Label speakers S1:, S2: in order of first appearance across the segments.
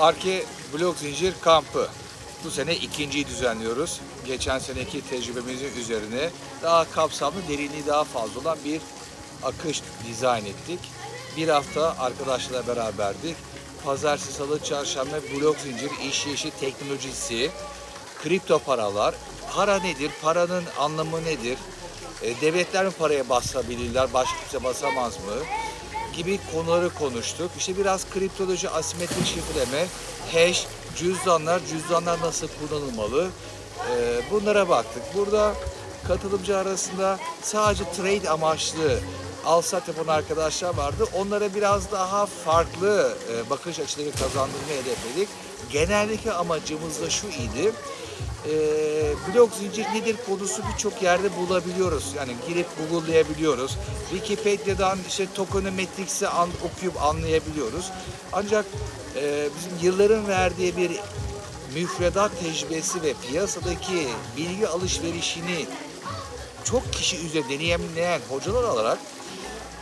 S1: Arke Blok Zincir Kampı. Bu sene ikinciyi düzenliyoruz. Geçen seneki tecrübemizin üzerine daha kapsamlı, derinliği daha fazla olan bir akış dizayn ettik. Bir hafta arkadaşlarla beraberdik. Pazartesi, salı, çarşamba blok zincir, iş yeşil teknolojisi, kripto paralar. Para nedir? Paranın anlamı nedir? E, devletler mi paraya basabilirler, başka kimse basamaz mı? Gibi konuları konuştuk. İşte biraz kriptoloji, asimetrik şifreleme, hash, cüzdanlar, cüzdanlar nasıl kullanılmalı? Ee, bunlara baktık. Burada katılımcı arasında sadece trade amaçlı alsat yapan arkadaşlar vardı. Onlara biraz daha farklı e, bakış açıları kazandırmayı hedefledik. Genellikle amacımız da şu idi. E, blok zincir nedir konusu birçok yerde bulabiliyoruz. Yani girip google'layabiliyoruz. Wikipedia'dan işte tokonometrics'i an, okuyup anlayabiliyoruz. Ancak e, bizim yılların verdiği bir müfredat tecrübesi ve piyasadaki bilgi alışverişini çok kişi üzerinde deneyimleyen hocalar olarak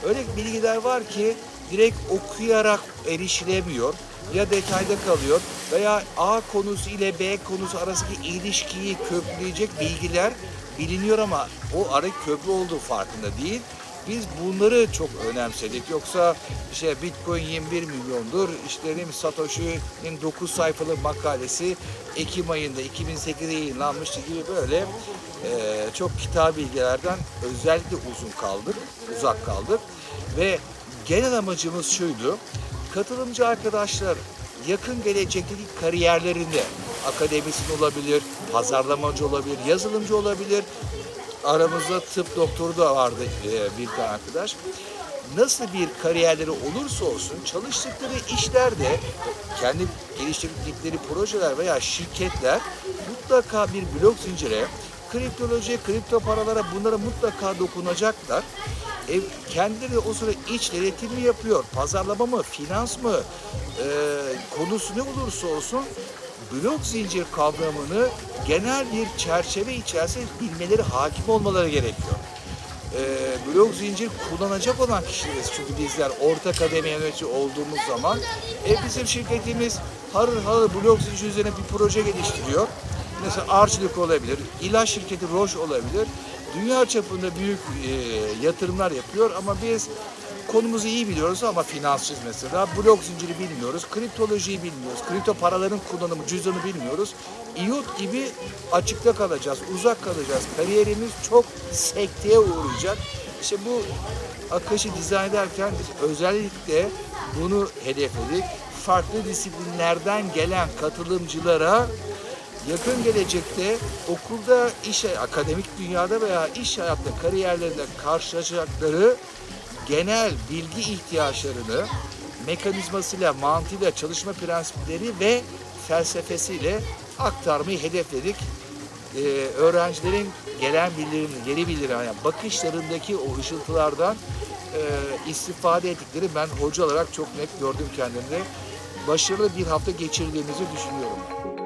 S1: öyle bilgiler var ki direkt okuyarak erişilemiyor ya detayda kalıyor veya A konusu ile B konusu arasındaki ilişkiyi köprüleyecek bilgiler biliniyor ama o ara köprü olduğu farkında değil. Biz bunları çok önemsedik. Yoksa işte Bitcoin 21 milyondur. İşte bileyim Satoshi'nin 9 sayfalık makalesi Ekim ayında 2008'de yayınlanmıştı gibi böyle e, çok kitap bilgilerden özellikle uzun kaldık, uzak kaldık. Ve genel amacımız şuydu. Katılımcı arkadaşlar yakın gelecekteki kariyerlerinde akademisyen olabilir, pazarlamacı olabilir, yazılımcı olabilir. Aramızda tıp doktoru da vardı e, bir tane arkadaş. Nasıl bir kariyerleri olursa olsun çalıştıkları işlerde kendi geliştirdikleri projeler veya şirketler mutlaka bir blok zincire, kriptoloji, kripto paralara bunlara mutlaka dokunacaklar. Ev, kendileri o sıra iç denetim mi yapıyor, pazarlama mı, finans mı, e, konusu ne olursa olsun blok zincir kavramını genel bir çerçeve içerisinde bilmeleri, hakim olmaları gerekiyor. E, blok zincir kullanacak olan kişileriz. Çünkü bizler orta kademe yönetici olduğumuz zaman e, bizim şirketimiz harır harır blok zincir üzerine bir proje geliştiriyor. Mesela Arçelik olabilir, ilaç şirketi Roche olabilir. Dünya çapında büyük e, yatırımlar yapıyor ama biz konumuzu iyi biliyoruz ama finansçıyız mesela. Blok zinciri bilmiyoruz, kriptolojiyi bilmiyoruz, kripto paraların kullanımı, cüzdanı bilmiyoruz. İyot gibi açıkta kalacağız, uzak kalacağız. Kariyerimiz çok sekteye uğrayacak. İşte bu akışı dizayn ederken özellikle bunu hedefledik. Farklı disiplinlerden gelen katılımcılara yakın gelecekte okulda, iş, akademik dünyada veya iş hayatta kariyerlerinde karşılaşacakları genel bilgi ihtiyaçlarını mekanizmasıyla, mantığıyla, çalışma prensipleri ve felsefesiyle aktarmayı hedefledik. Ee, öğrencilerin gelen bildirim, geri bildirim, yani bakışlarındaki o ışıltılardan e, istifade ettikleri ben hoca olarak çok net gördüm kendimde. Başarılı bir hafta geçirdiğimizi düşünüyorum.